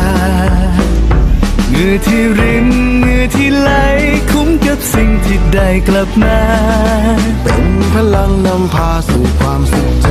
าเหงื่อที่รินเหงื่อที่ไหลคุ้มกับสิ่งที่ได้กลับมา เป็นพลังนำพาสู่ความสุขใจ